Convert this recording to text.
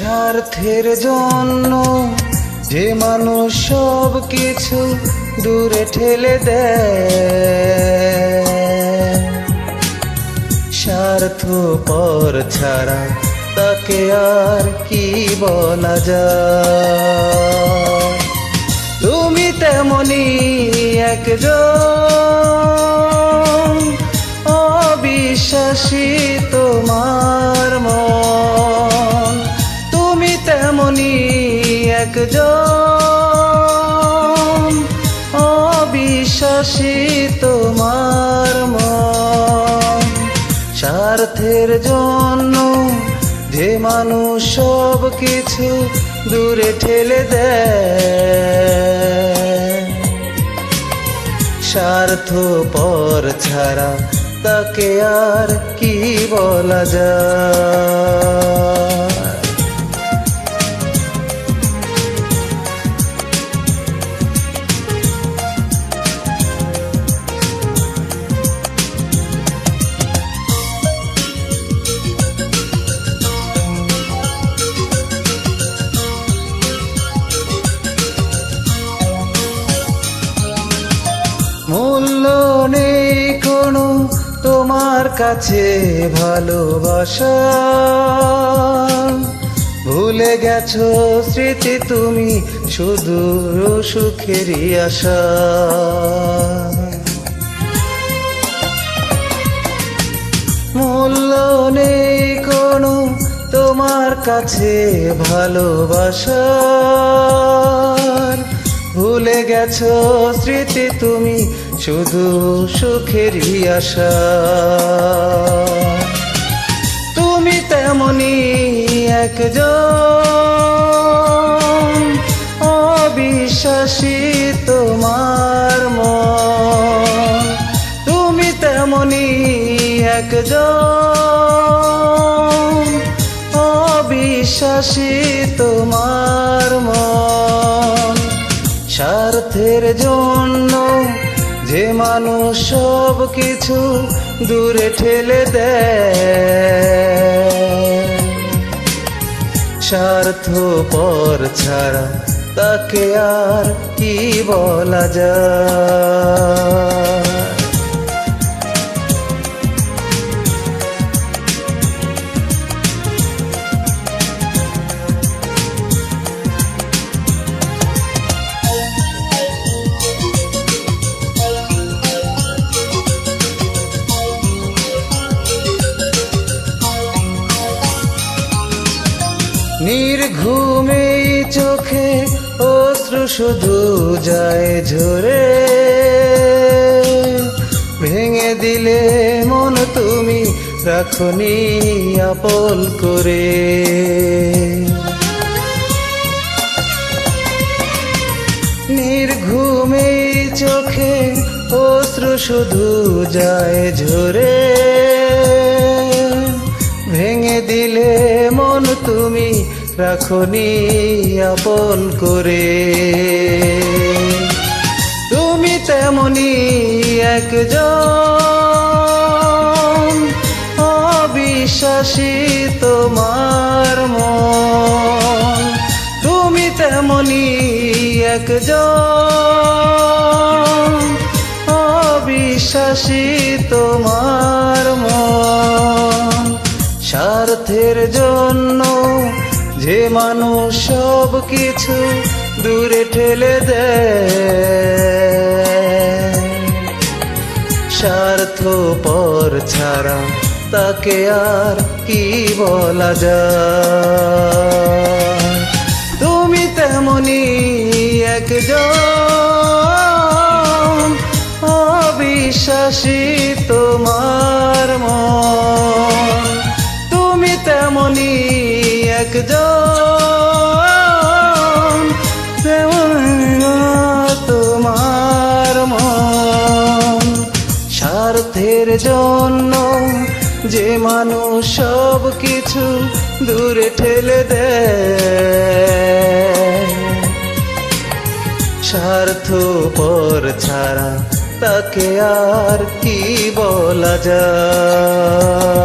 স্বার্থের জন্য যে মানুষ সব কিছু দূরে ঠেলে দেয়। স্বার্থ পর ছাড়া তাকে আর কি বলা যায়? তুমি তেমনি একজন অবিশ্বাসী তোমার মন। একজন অবিশ্বাসী তোমার মন। স্বার্থের জন্য যে মানুষ সব কিছু দূরে ঠেলে দেয়। স্বার্থ পর ছাড়া তাকে আর কি বলা যায়? মূল্য নেই কোনো তোমার কাছে ভালোবাসা। ভুলে গেছো স্মৃতি তুমি শুধু সুখেরই আশা। মূল্য নেই কোনো তোমার কাছে ভালোবাসার ভুলে গেছো স্মৃতি তুমি, শুধু সুখের আশা। তুমি তেমনি একজন অবিশ্বাসী তোমার মন। তুমি তেমনি একজন অবিশ্বাসী মানুষ সব কিছু দূরে ঠেলে দেয়। স্বার্থ পর ছাড়া তাকে আর কি বলা যায়? নির্ঘুমে চোখে অশ্রু শুধু যায় ঝরে। ভেঙে দিলে মন তুমি রাখনি আপল করে। নির্ঘুমে চোখে অশ্রু শুধু যায় ঝরে। রাখনি আপন করে। তুমি তেমনি একজন অবিশ্বাসী তোমার মন। তুমি তেমনি একজন অবিশ্বাসী তোমার মন। স্বার্থের জন্য যে মানুষ সব কিছু দূরে ঠেলে দেয়। স্বার্থ পর ছাড়া তাকে আর কি বলা যায়? তুমি তেমনি একজন অবিশ্বাসী তোমার মন। তুমি তেমনি একজন তোমার মন, স্বার্থের জন্য যে মানুষ সব কিছু দূরে ঠেলে দেয়। স্বার্থ পর ছাড়া তাকে আর কি বলা যায়?